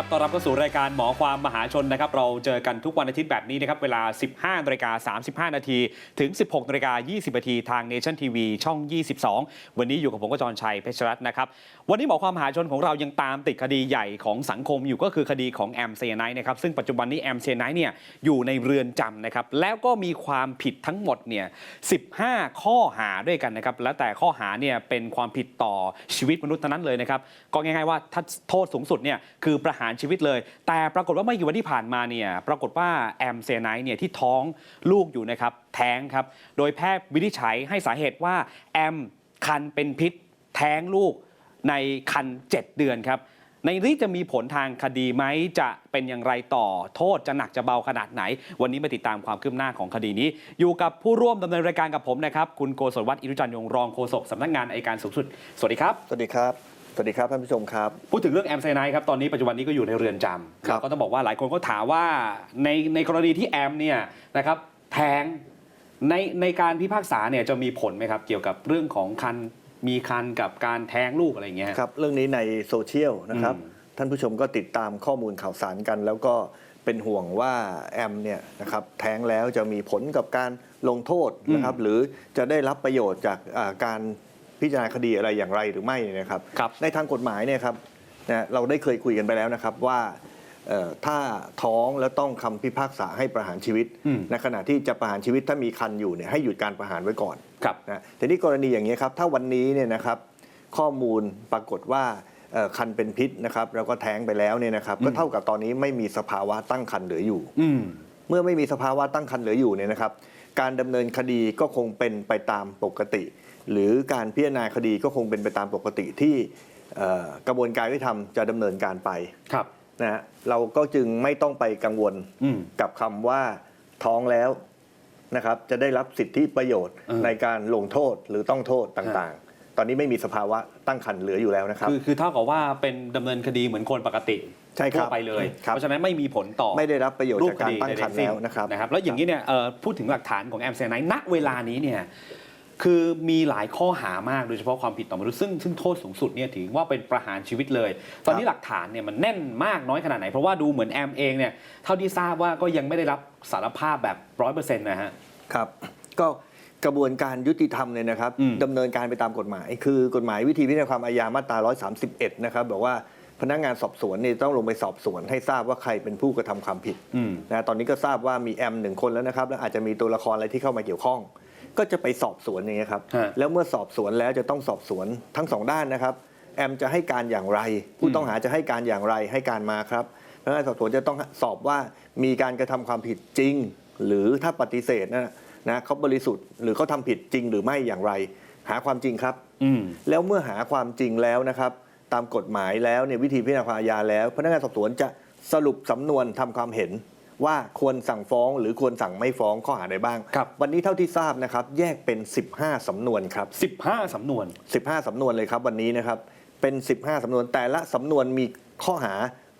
ครับต้อนรับเข้าสู่รายการหมอความมหาชนนะครับ เราเจอกันทุกวันอาทิตย์แบบนี้นะครับ เวลา 15นาฬิกา35 นาที ถึง 16นาฬิกา20นาทีทาง Nation TV ช่อง 22 วันนี้อยู่กับผมกจรชัยเพชรรัตน์นะครับ วันนี้หมอความมหาชนของเรายังตามติดคดีใหญ่ของสังคมอยู่ก็คือคดีของแอมเซียไนท์นะครับ ซึ่งปัจจุบันนี้แอมเซียไนท์เนี่ยอยู่ในเรือนจำนะครับ แล้วก็มีความผิดทั้งหมดเนี่ย 15 ข้อหาด้วยกันนะครับ และแต่ข้อหาเนี่ยเป็นความผิดต่อชีวิตมนุษย์นั้นเลยนะครับ ก็ง่ายๆว่าถ้าโทษสูงสุดเนี่ยคือประหารชีวิตเลย แต่ปรากฏว่าไม่กี่วันที่ผ่านมาเนี่ยปรากฏว่าแอมเซียไนเนี่ยที่ท้องลูกอยู่นะครับแท้งครับ โดยแพทย์วินิจฉัยให้สาเหตุว่าแอมคันเป็นพิษ แท้งลูกในคัน 7 เดือนครับในนี้จะมีผลทางคดีไหมจะเป็นอย่างไรต่อ โทษจะหนักจะเบาขนาดไหน วันนี้มาติดตามความคืบหน้าของคดีนี้ อยู่กับผู้ร่วมดำเนินรายการกับผมนะครับ คุณโกศลวัฒน์อิรุจันยงรองโฆษกสำนักงานอัยการสูงสุด สวัสดีครับ สวัสดีครับ สวัสดีครับท่านผู้ชมครับ พูดถึงเรื่องแอมไซไนท์ครับ ตอนนี้ปัจจุบันนี้ก็อยู่ในเรือนจำครับ แล้วก็ต้องบอกว่าหลายคนก็ถามว่าในในกรณีที่แอมเนี่ยนะครับแท้งในในการพิพากษาเนี่ยจะมีผลไหมครับ เกี่ยวกับเรื่องของคันมีคันกับการแท้งลูกอะไรอย่างเงี้ย ครับ เรื่องนี้ในโซเชียลนะครับ อืม ท่านผู้ชมก็ติดตามข้อมูลข่าวสารกัน แล้วก็เป็นห่วงว่าแอมเนี่ยนะครับแท้งแล้วจะมีผลกับการลงโทษนะครับ หรือจะได้รับประโยชน์จากอ่าการ พิจารณาคดีอะไรอย่างไรหรือไม่เนี่ยนะครับครับในทางกฎหมายเนี่ยครับนะเราได้เคยคุยกันไปแล้วนะครับว่าเอ่อถ้าท้องแล้วต้องคำพิพากษาให้ประหารชีวิตอืมในขณะที่จะประหารชีวิตถ้ามีคันอยู่เนี่ยให้หยุดการประหารไว้ก่อนครับนะแต่นี่กรณีอย่างนี้ยครับถ้าวันนี้เนี่ยนะครับข้อมูลปรากฏว่าเอ่อคันเป็นพิษนะครับแล้วก็แท้งไปแล้วเนี่ยนะครับอืมก็เท่ากับตอนนี้ไม่มีสภาวะตั้งคันเหลืออยู่อืมเมื่อไม่มีสภาวะตั้งคันเหลืออยู่เนี่ยนะครับ การดำเนินคดีก็คงเป็นไปตามปกติ หรือการพิจารณาคดีก็คงเป็นไปตามปกติที่เอ่อกระบวนการยุติธรรมจะดำเนินการไปครับนะฮะเราก็จึงไม่ต้องไปกังวลอืมกับคำว่าท้องแล้วนะครับ จะได้รับสิทธิประโยชน์เออในการลงโทษหรือต้องโทษต่างๆ ตอนนี้ไม่มีสภาวะตั้งคันเหลืออยู่แล้วนะครับ คือคือเท่ากับว่าเป็นดำเนินคดีเหมือนคนปกติใช่ครับทั่วไปเลยครับเพราะฉะนั้นไม่มีผลต่อไม่ได้รับประโยชน์รูปจากคการดีตั้งคันใดๆสิ้แล้วนะครับนะครับ แล้วอย่างนี้เนี่ยเอ่อพูดถึงหลักฐานของแอมเซนไนณเวลานี้เนี่ย คือมีหลายข้อหามากโดยเฉพาะความผิดต่อมนุษย์ซึ่งซึ่งโทษสูงสุดเนี่ยถือว่าเป็นประหารชีวิตเลย ตอนนี้หลักฐานเนี่ยมันแน่นมากน้อยขนาดไหน เพราะว่าดูเหมือนแอมเองเนี่ยเท่าที่ทราบว่าก็ยังไม่ได้รับสารภาพแบบร้อยเปอร์เซ็นต์นะฮะครับก็กระบวนการยุติธรรมเนี่ยนะครับอืมดำเนินการไปตามกฎหมาย คือกฎหมายวิธีพิจารณาความอาญามาตรา 131 นะครับบอกว่าพนักงานสอบสวนเนี่ยต้องลงไปสอบสวนให้ทราบว่าใครเป็นผู้กระทำความผิดอืมนะตอนนี้ก็ทราบว่ามีแอมหนึ่งคนแล้วนะครับ แล้วอาจจะมีตัวละครอะไรที่เข้ามาเกี่ยวข้อง ก็จะไปสอบสวนอย่างเงี้ยครับ ฮะ แล้วเมื่อสอบสวนแล้วจะต้องสอบสวนทั้งสองด้านนะครับ แอมจะให้การอย่างไร ผู้ต้องหาจะให้การอย่างไรให้การมาครับพนักงานสอบสวนจะต้องสอบว่ามีการกระทำความผิดจริง หรือถ้าปฏิเสธนะนะเขาบริสุทธิ์หรือเขาทำผิดจริงหรือไม่อย่างไร หาความจริงครับ อืม แล้วเมื่อหาความจริงแล้วนะครับ ตามกฎหมายแล้วเนี่ยวิธีพิจารณาความอาญาแล้ว พนักงานสอบสวนจะสรุปสำนวนทำความเห็น ว่าควรสั่งฟ้อง หรือควรสั่งไม่ฟ้องข้อหาใดบ้างครับวันนี้เท่าที่ทราบนะครับ แยกเป็น 15 สำนวนครับ 15 สำนวน 15 สำนวนเลยครับวันนี้นะครับ เป็น 15 สำนวนแต่ละสำนวนมีข้อหา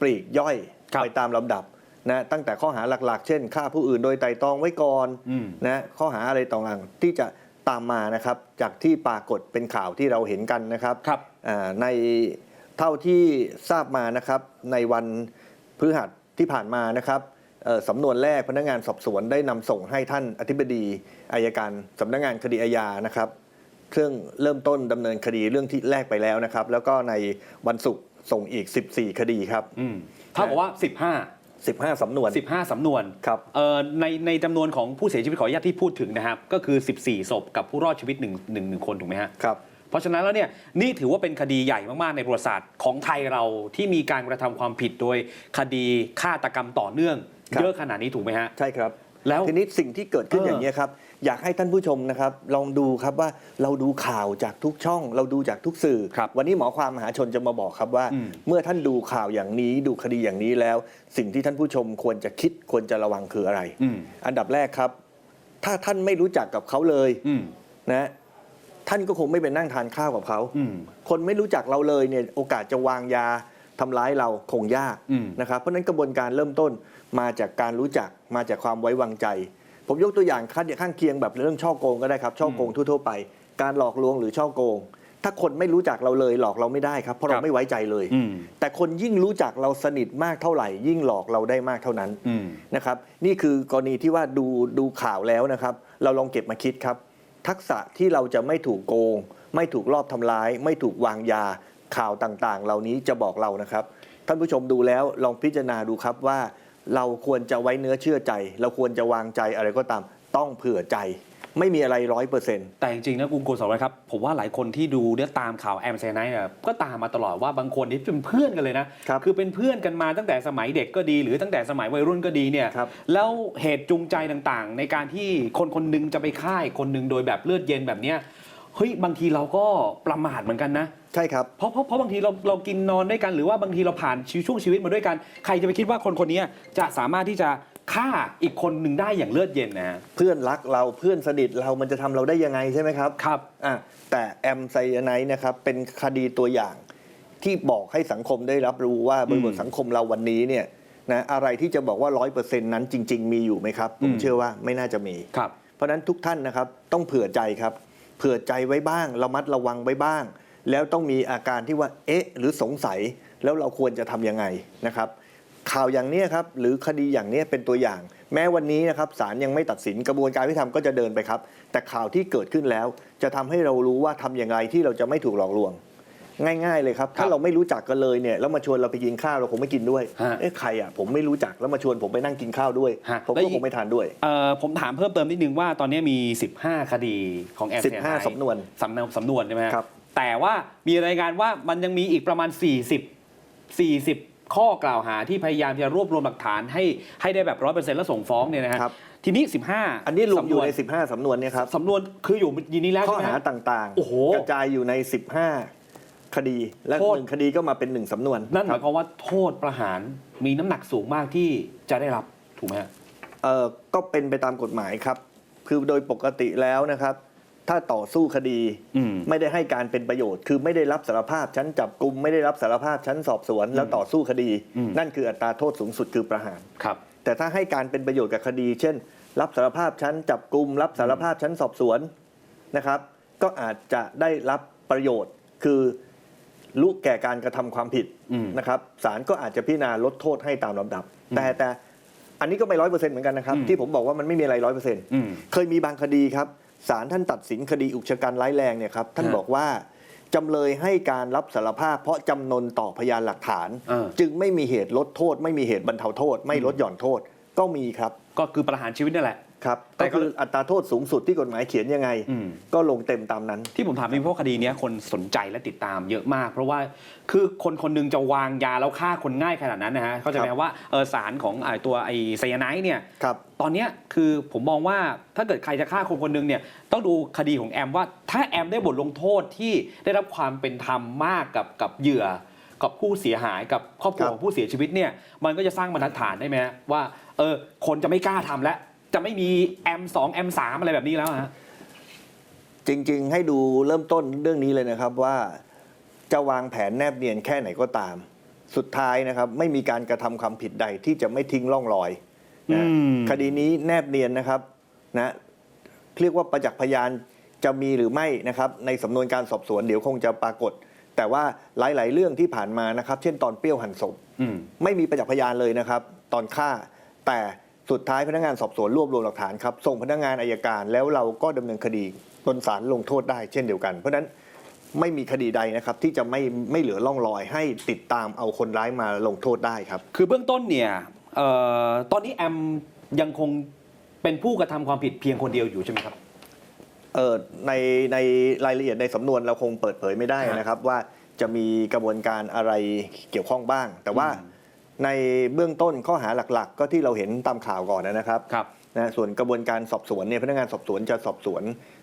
ปลีกย่อยครับไปตามลำดับนะตั้งแต่ข้อหาหลักๆ เช่นฆ่าผู้อื่นโดยไตร่ตรองไว้ก่อนอืมนะข้อหาอะไรต่างๆที่จะตามมานะครับ จากที่ปรากฏเป็นข่าวที่เราเห็นกันนะครับครับอ่าในเท่าที่ทราบมานะครับในวันพฤหัสที่ผ่านมานะครับเอ่อ สำนวนแรกพนักงานสอบสวนได้นำส่งให้ท่านอธิบดีอายการสำนักงานคดีอาญานะครับซึ่งเริ่มต้นดำเนินคดีเรื่องที่แรกไปแล้วนะครับ แล้วก็ในวันศุกร์ส่งอีก 14 คดีครับอืมเท่ากับว่า 15 15สำนวน 15สำนวนครับเอ่อในในจำนวนของผู้เสียชีวิตขออนุญาตที่พูดถึงนะครับ ก็คือ 14ศพกับผู้รอดชีวิต1นึ่งหนึ่งหนึ่งคนถูกไหมฮะครับเพราะฉะนั้นแล้วเนี่ยนี่ถือว่าเป็นคดีใหญ่มากๆในประวัติศาสตร์ของไทยเราที่มีการกระทำความผิดโดยคดีฆาตกรรมต่อเนื่องครับ เยอะขนาดนี้ถูกไหมฮะ ใช่ครับแล้วทีนี้สิ่งที่เกิดขึ้นเออออย่างนี้ยครับ อยากให้ท่านผู้ชมนะครับลองดูครับว่าเราดูข่าวจากทุกช่อง เราดูจากทุกสื่อครับวันนี้หมอความมหาชนจะมาบอกครับว่าอืมเมื่อท่านดูข่าวอย่างนี้ดูคดีอย่างนี้แล้ว สิ่งที่ท่านผู้ชมควรจะคิดควรจะระวังคืออะไรอืมอันดับแรกครับ ถ้าท่านไม่รู้จักกับเขาเลยอืมนะท่านก็คงไม่ไปนั่งทานข้าวกับเขาอืมคนไม่รู้จักเราเลยเนี่ยโอกาสจะวางยา ทำร้ายเราคงยากอืมนะครับเพราะฉะนั้นกระบวนการเริ่มต้นมาจากการรู้จักมาจากความไว้วางใจ ผมยกตัวอย่างข้างข้างเคียงแบบเรื่องช่อโกงก็ได้ครับช่อโกงทั่วๆไป การหลอกลวงหรือช่อโกง ถ้าคนไม่รู้จักเราเลยหลอกเราไม่ได้ครับเพราะครัเราบไม่ไว้ใจเลยอืมแต่คนยิ่งรู้จักเราสนิทมากเท่าไหร่ ยิ่งหลอกเราได้มากเท่านั้นอืมนะครับนี่คือกรณีที่ว่าดูดูข่าวแล้วนะครับเราลองเก็บมาคิดครับ ทักษะที่เราจะไม่ถูกโกง ไม่ถูกลอบทำร้าย ไม่ถูกวางยา ข่าวต่างๆ เหล่านี้จะบอกเรานะครับ ท่านผู้ชมดูแล้วลองพิจารณาดูครับว่า เราควรจะไว้เนื้อเชื่อใจ เราควรจะวางใจอะไรก็ตาม ต้องเผื่อใจ ไม่มีอะไรร้อยเปอร์เซ็นต์แต่จริงๆนะคุณโกศลวัฒน์ครับผมว่าหลายคนที่ดูเนี่ยตามข่าวแอมไซไนท์เนี่ยก็ตามมาตลอดว่าบางคนที่เป็นเพื่อนกันเลยนะครับอเป็นเพื่อนกันมาตั้งแต่สมัยเด็กก็ดี หรือตั้งแต่สมัยวัยรุ่นก็ดีเนี่ยครับ แล้วเหตุจูงใจต่างๆ ในการที่คนคนหนึงจะไปฆ่าอีกคนหนึงโดยแบบเลือดเย็นแบบเนี้ย เฮ้ยบางทีเราก็ประมาทเหมือนกันนะใช่ครับ เพราะเพราะเพราะบางทีเราเรากินนอนด้วยกันหรือว่าบางทีเราผ่านชีวิตช่วงชีวิตมาด้วยกัน ใครจะไปคิดว่าคนคนนี้จะสามารถที่จะฆ่าอีกคนหนึ่งได้อย่างเลือดเย็นนะฮะเพื่อนรักเราเพื่อนสนิทเรามันจะทำเราได้ยังไงใช่ไหมครับครับ อะแต่แอมไซยาไนด์นะครับเป็นคดีตัวอย่างที่บอกให้สังคมได้รับรู้ว่าบริบทอืมสังคมเราวันนี้เนี่ยนะอะไรที่จะบอกว่าร้อยเปอร์เซ็นต์นั้นจริง ๆ มีอยู่ไหมครับ ผอืมม เชื่อว่าไม่น่าจะมี ครับ เพราะฉะนั้นทุกท่านนะครับต้องเผื่อใจครับเผื่อใจไว้บ้าง ระมัดระวังไว้บ้าง แล้วต้องมีอาการที่ว่า เอ๊ะ หรือสงสัย แล้วเราควรจะทำยังไงนะครับ ข่าวอย่างนี้ครับ หรือคดีอย่างนี้เป็นตัวอย่าง แม้วันนี้นะครับศาลยังไม่ตัดสินกระบวนการยุติธรรมก็จะเดินไปครับ แต่ข่าวที่เกิดขึ้นแล้ว จะทำให้เรารู้ว่าทำอย่างไรที่เราจะไม่ถูกหลอกลวง ง่าย ๆเลยครับ ถ้าเราไม่รู้จักกันเลยเนี่ยแล้วมาชวนเราไปกินข้าวเราคงไม่กินด้วยฮะ เอ๊ะใครอะผมไม่รู้จักแล้วมาชวนผมไปนั่งกินข้าวด้วย ฮะผมแล้วก็อีกคงไม่ทานด้วย เอ่อผมถามเพิ่มเติมนิดนึงว่าตอนนี้มี 15 คดีของแอมไซไนท์15สำนวนสำนวนสำนวนใช่ไหมฮะครับ แต่ว่ามีรายงานว่ามันยังมีอีกประมาณ 40 40 ข้อกล่าวหาที่พยายามจะรวบรวมหลักฐานให้ให้ได้แบบร้อยเปอร์เซ็นต์แล้วส่งฟ้องเนี่ยนะฮะครับ ทีนี้ 15อันนี้รวมอยู่ในสำว15สำนวนเนี่ยครับสำนวนคืออยู่ยินนี้แล้วข้อใช่ไหมหาฮะ ต่างโอ้โหกระจายอยู่ใน 15 คดี และโทษ หนึ่งคดีก็มาเป็นหนึ่งสำนวนนั่นหคมารัยบความว่าโทษประหารมีน้ำหนักสูงมากที่จะได้รับถูกไหมฮะ เอ่อก็เป็นไปตามกฎหมายครับ คือโดยปกติแล้วนะครับ ถ้าต่อสู้คดีอืม ไม่ได้ให้การเป็นประโยชน์ คือไม่ได้รับสารภาพชั้นจับกลุ่มไม่ได้รับสารภาพชั้นสอบสวน แล้วต่อสู้คดี อืม นั่นคืออัตราโทษสูงสุดคือประหาร ครับ แต่ถ้าให้การเป็นประโยชน์กับคดี เช่น รับสารภาพชั้นจับกลุ่มรับสารภาพชั้นสอบสวนนะครับ ก็อาจจะได้รับประโยชน์ คือ รู้แก่การกระทำความผิดอืมนะครับศาลก็อาจจะพิจารณาลดโทษให้ตามลำดับ แต่แต่อันนี้ก็ไม่ร้อยเปอร์เซ็นต์เหมือนกันนะครับ ที่ผมบอกว่ามันไม่มีอะไรร้อยเปอร์เซ็นต์อืมเคยมีบางคดีครับศาลท่านตัดสินคดีอุกชะกันร้ายแรงเนี่ยครับท่านฮะบอกว่าจำเลยให้การรับสารภาพ เพราะจำนนต่อพยานหลักฐานเออจึงไม่มีเหตุลดโทษ ไม่มีเหตุบรรเทาโทษ ไม่ลดหย่อนโทษก็มีครับ ก็คือประหารชีวิตนั่นแหละ ครับแต่ก็ก็คืออัตราโทษสูงสุดที่กฎหมายเขียนยังไงอืมก็ลงเต็มตามนั้น ที่ผมถามนี่เพราะคดีเนี้ยคนสนใจและติดตามเยอะมาก เพราะว่าคือคนคนหนึงจะวางยาแล้วฆ่าคนง่ายขนาดนั้นนะฮะเขาใจะไหมครับว่าเออสารของไอ้ตัวไอ้ไซยาไนด์เนี่ยครับตอนเนี้ยคือผมมองว่าถ้าเกิดใครจะฆ่าคนคนหนึงเนี่ยต้องดูคดีของแอมว่า ถ้าแอมได้บทลงโทษที่ได้รับความเป็นธรรมมากกับกับเหยื่อกับผู้เสียหายกับครอบครัวครับของผู้เสียชีวิตเนี่ยมันก็จะสร้างบรรทัดฐานได้ไหมฮะว่าเออคนจะไม่กล้าทำแล้ว จะไม่มีแอมสองแอมสามอะไรแบบนี้แล้วฮะจริง ๆ ให้ดูเริ่มต้นเรื่องนี้เลยนะครับว่าจะวางแผนแนบเนียนแค่ไหนก็ตาม สุดท้ายนะครับ ไม่มีการกระทำความผิดใดที่จะไม่ทิ้งร่องรอยนะอืมคดีนี้แนบเนียนนะครับนะเรียกว่าประจักษ์พยานจะมีหรือไม่นะครับ ในสำนวนการสอบสวนเดี๋ยวคงจะปรากฏ แต่ว่าหลาย ๆ เรื่องที่ผ่านมานะครับ เช่นตอนเปรี้ยวหันศพอืมไม่มีประจักษ์พยานเลยนะครับ ตอนฆ่าแต่ สุดท้ายพนักงานสอบสวนรวบรวมหลักฐานครับส่งพนักงานอายการแล้วเราก็ดำเนินคดีจนศาลลงโทษได้เช่นเดียวกัน เพราะฉะนั้นไม่มีคดีใดนะครับที่จะไม่ไม่เหลือร่องรอยให้ติดตามเอาคนร้ายมาลงโทษได้ครับ คือเบื้องต้นเนี่ยเอ่อตอนนี้แอมยังคงเป็นผู้กระทำความผิดเพียงคนเดียวอยู่ใช่ไหมครับเอ่อในในรายละเอียดในสำนวนเราคงเปิดเผยไม่ได้ครับนะครับ ว่าจะมีกระบวนการอะไรเกี่ยวข้องบ้าง แต่ว่าอืม ในเบื้องต้นข้อหาหลักๆ ก็ที่เราเห็นตามข่าวก่อนนะครับครับนะส่วนกระบวนการสอบสวนเนี่ยพนักงานสอบสวนจะสอบสวน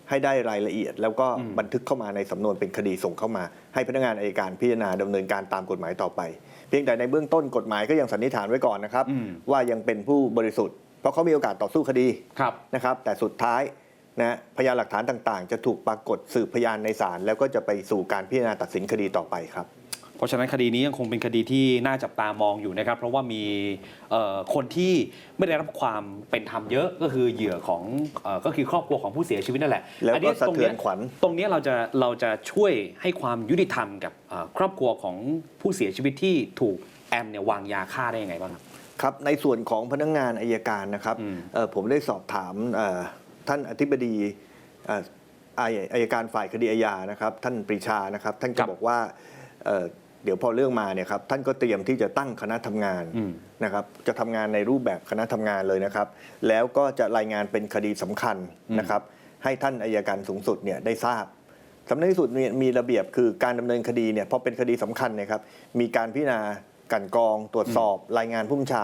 ให้ได้รายละเอียด แล้วก็อืมบันทึกเข้ามาในสำนวนเป็นคดีส่งเข้ามา ให้พนักงานอายการพิจารณาดำเนินการตามกฎหมายต่อไป เพียงแต่ในเบื้องต้นกฎหมายก็ยังสันนิษฐานไว้ก่อนนะครับอืมว่ายังเป็นผู้บริสุทธิ์เพราะเขามีโอกาสต่อสู้คดีครับนะครับ แต่สุดท้ายนะพยานหลักฐานต่างๆ จะถูกปรากฏสืบพยานในศาลแล้วก็จะไปสู่การพิจารณาตัดสินคดีต่อไปครับ เพราะฉะนั้นคดีนี้ยังคงเป็นคดีที่น่าจับตามองอยู่นะครับ เพราะว่ามีเอ่อคนที่ไม่ได้รับความเป็นธรรมเยอะก็คือเหยื่อของเอ่อก็คือครอบครัวของผู้เสียชีวิตนั่นแหละแล้วอันนี้ก็สะตรงเทือเนี้นยขวัญตรงเนี้ยเราจะเราจะช่วยให้ความยุติธรรมกับเอ่อครอบครัวของผู้เสียชีวิตที่ถูกแอมเนี่ยวางยาฆ่าได้ยังไงบ้างครับครับในส่วนของพนักงานอายการนะครับอืมเอ่อผมได้สอบถามเอ่อท่านอธิบดีเอ่ออายอายการฝ่ายคดีอาญานะครับ ท่านปรีชานะครับ ท่านคก็รับบอกว่า เอ่อเดี๋ยวพอเรื่องมาเนี่ยครับท่านก็เตรียมที่จะตั้งคณะทำงานอืมนะครับจะทำงานในรูปแบบคณะทำงานเลยนะครับ แล้วก็จะรายงานเป็นคดีสำคัญนะครับให้ท่านอายการสูงสุดเนี่ยได้ทราบสำนักงานสุดมีมีระเบียบคือการดำเนินคดีเนี่ยพอเป็นคดีสำคัญเนยครับมีการพิจารณากลันกรอง ตรวจสอบ รายงานผู้บัญชา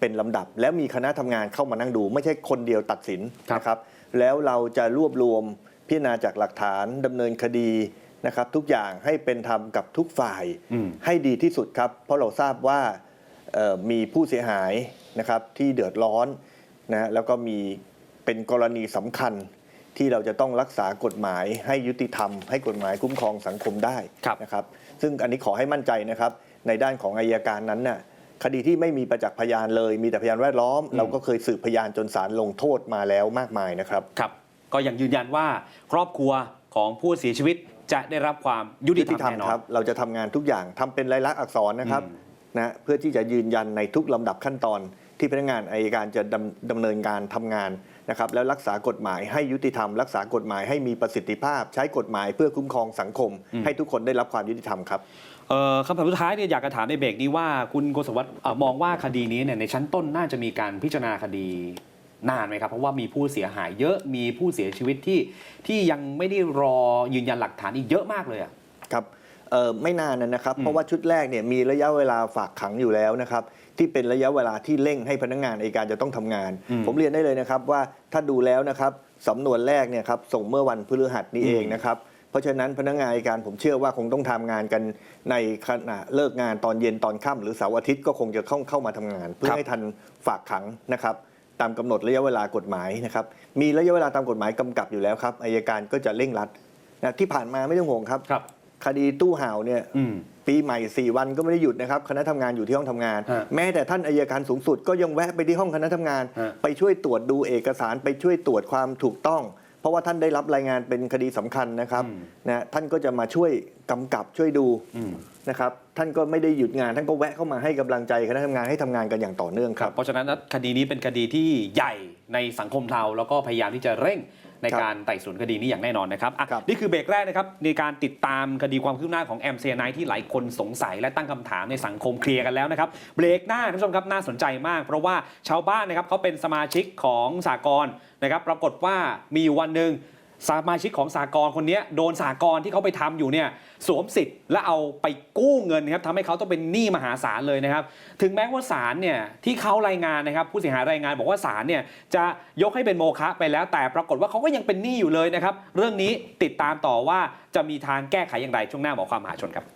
เป็นลำดับ แล้วมีคณะทำงานเข้ามานั่งดู ไม่ใช่คนเดียวตัดสินครับนะครับแล้วเราจะรวบรวมพิจารณาจากหลักฐานดำเนินคดี นะครับทุกอย่างให้เป็นธรรมกับทุกฝ่ายอืมให้ดีที่สุดครับ เพราะเราทราบว่าเอ่อมีผู้เสียหายนะครับที่เดือดร้อนนะฮะแล้วก็มีเป็นกรณีสำคัญที่เราจะต้องรักษากฎหมายให้ยุติธรรม ให้กฎหมายคุ้มครองสังคมได้ครับนะครับ ซึ่งอันนี้ขอให้มั่นใจนะครับ ในด้านของอายการนั้นน่ะคดีที่ไม่มีประจักษ์พยานเลย มีแต่พยานแวดล้อม เราก็เคยสืบพยานจนศาลลงโทษมาแล้วมากมายนะครับครับ ก็ยังยืนยันว่าครอบครัวของผู้เสียชีวิต จะได้รับความยุติยุธรติรมธรรมแน่นอคนรับ เราจะทำงานทุกอย่างทำเป็นลายลักษณ์อักษรนะครับอืมนะเพื่อที่จะยืนยันในทุกลำดับขั้นตอน ที่พนักงานอายการจะดำดำเนินการทำงานนะครับแล้วรักษากฎหมายให้ยุติธรรม รักษากฎหมายให้มีประสิทธิภาพ ใช้กฎหมายเพื่อคุ้มครองสังคม ให้ทุกคนได้รับความยุติธรรมครับเอ่อคำถามสุดท้ายเนี่ยอยากจะถามในเบรกนี้ว่าคุณโกศวัตเอ่อมองว่าคดีนี้เนี่ยในชั้นต้นน่าจะมีการพิจารณาคดี นานไหมครับ เพราะว่ามีผู้เสียหายเยอะมีผู้เสียชีวิตที่ที่ยังไม่ได้รอยืนยันหลักฐานอีกเยอะมากเลยอะครับเอ่อไม่นานนะครับอืมเพราะว่าชุดแรกเนี่ยมีระยะเวลาฝากขังอยู่แล้วนะครับที่เป็นระยะเวลาที่เร่งให้พนักงานอัยการจะต้องทำงานอืมผมเรียนได้เลยนะครับว่าถ้าดูแล้วนะครับสำนวนแรกเนี่ยครับส่งเมื่อวันพฤหัสนี้อืมเองนะครับเพราะฉะนั้นพนักงานอัยการผมเชื่อว่าคงต้องทำงานกันในขณะเลิกงานตอนเย็นตอนค่ำหรือเสาร์อาทิตย์ก็คงจะเข้าเข้ามาทำงาน เพื่อให้ทันฝากขังนะครับ ตามกำหนดระยะเวลากฎหมายนะครับมีระยะเวลาตามกฎหมายกำกับอยู่แล้วครับอายการก็จะเร่งรัดนะที่ผ่านมาไม่ต้องห่วงครับครับ คดีตู้ห่าวเนี่ยอืมปีใหม่ 4 วันก็ไม่ได้หยุดนะครับ คณะทำงานอยู่ที่ห้องทำงานฮะแม้แต่ท่านอายการสูงสุดก็ยังแวะไปที่ห้องคณะทำงานฮะไปช่วยตรวจดูเอกสารไปช่วยตรวจความถูกต้อง เพราะว่าท่านได้รับรายงานเป็นคดีสำคัญนะครับนะท่านก็จะมาช่วยกำกับช่วยดูอืม นะครับท่านก็ไม่ได้หยุดงานท่านก็แวะเข้ามาให้กำลังใจคณะทำงานให้ทำงานกันอย่างต่อเนื่องคครัรับบเพราะฉะนั้นคดีนี้เป็นคดีที่ใหญ่ในสังคมเราแล้วก็พยายามที่จะเร่งในครับการไต่สวนคดีนี้อย่างแน่นอนนะครับอะครับนี่คือเบรกแรกนะครับในการติดตามคดีความคืบหน้าของแอมเซียไนที่หลายคนสงสัยและตั้งคำถามในสังคมเคลียร์กันแล้วนะครับเบรกหน้าท่านผู้ชมครับน่าสนใจมาก เพราะว่าชาวบ้านนะครับเขาเป็นสมาชิกของสากลนะครับปรากฏว่ามีอยู่วันหนึ่ง สมาชิกของสากลคนนี้โดนสากลที่เขาไปทำอยู่เนี่ยสวมสิทธิ์และเอาไปกู้เงินครับทำให้เขาต้องเป็นหนี้มหาศาลเลยนะครับ ถึงแม้ว่าศาลเนี่ยที่เขารายงานนะครับผู้เสียหายรายงานบอกว่าศาลเนี่ยจะยกให้เป็นโมฆะไปแล้ว แต่ปรากฏว่าเขาก็ยังเป็นหนี้อยู่เลยนะครับ เรื่องนี้ติดตามต่อว่าจะมีทางแก้ไขอย่างไรช่วงหน้าหมอความมหาชนครับ